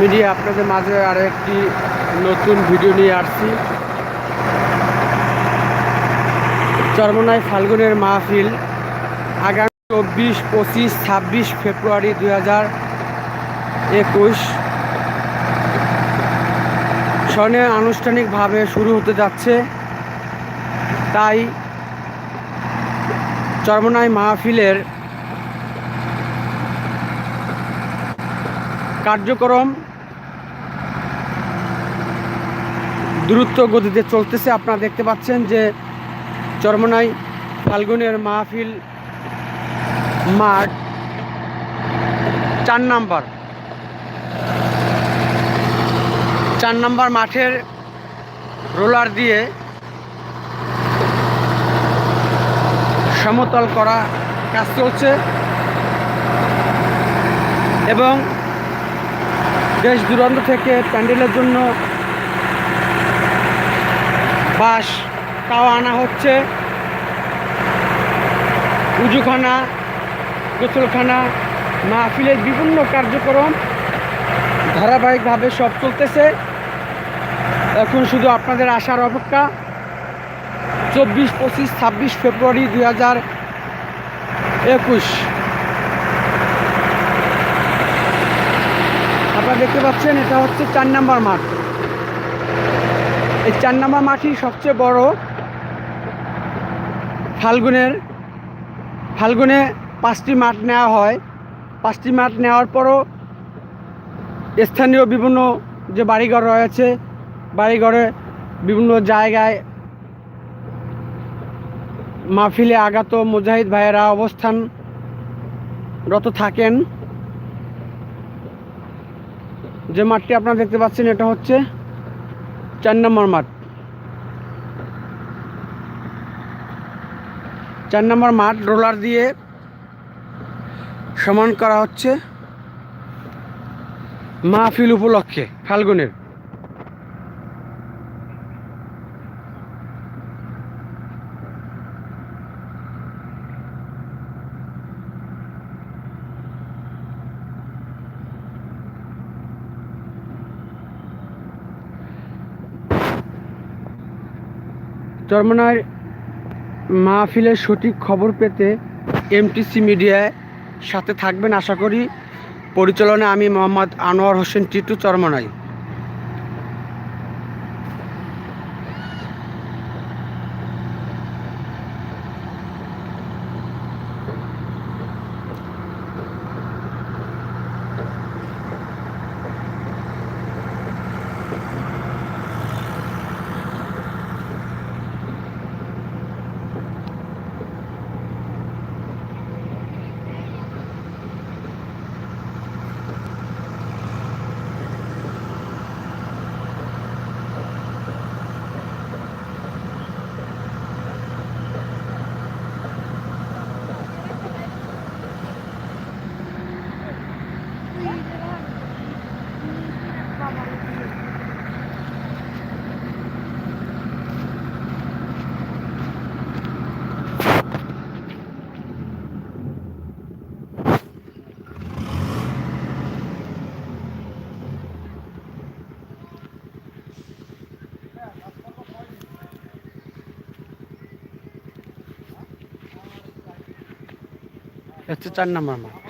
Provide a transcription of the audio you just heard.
Media আপনাদের মাঝে আরও একটি নতুন ভিডিও নিয়ে আসছি। চরমনায় ফাল্গুনের মাহফিল আগামী চব্বিশ, পঁচিশ, ছাব্বিশ ফেব্রুয়ারি দুই হাজার একুশ। সনে আনুষ্ঠানিকভাবে শুরু হতে যাচ্ছে। তাই চরমনাই মাহফিলের কার্যক্রম দ্রুত গতিতে চলতেছে। আপনারা দেখতে পাচ্ছেন যে চরমনাই ফাল্গুনের মাহফিল মাঠ চার নাম্বার। চার নাম্বার মাঠের রোলার দিয়ে সমতল করা কাজ চলছে। এবং দেশ দূরান্ত থেকে প্যান্ডেলের জন্য বাঁশ তাও আনা হচ্ছে। উজুখানা, গোসলখানা, মাহফিলের বিভিন্ন কার্যক্রম ধারাবাহিকভাবে সব চলতেছে। এখন শুধু আপনাদের আসার অপেক্ষা। চব্বিশ, পঁচিশ, ছাব্বিশ ফেব্রুয়ারি দুই হাজার একুশ। আপনারা দেখতে পাচ্ছেন, এটা হচ্ছে চার নাম্বার মাঠ। এই চার নাম্বার মাঠই সবচেয়ে বড় ফাল্গুনের, ফাল্গুনে পাঁচটি মাঠ নেওয়া হয়। পাঁচটি মাঠ নেওয়ার পরও স্থানীয় বিভিন্ন যে বাড়িঘর রয়েছে, বাড়িঘরে বিভিন্ন জায়গায় মাহফিলে আগত মুজাহিদ ভাইয়েরা অবস্থানরত থাকেন। যে মাঠটি আপনারা দেখতে পাচ্ছেন, এটা হচ্ছে চার নম্বর মাঠ। চার নম্বর মাঠ রোলার দিয়ে সমান করা হচ্ছে মাহফিল উপলক্ষে, ফাল্গুনের। চরমনার মাহফিলের সঠিক খবর পেতে এমটিসি মিডিয়ায় সাথে থাকবেন। আশা করি পরিচালনা আমি মোহাম্মদ আনোয়ার হোসেন টিটু চরমনাই। হচ্ছে চার নম্বর মাঠ।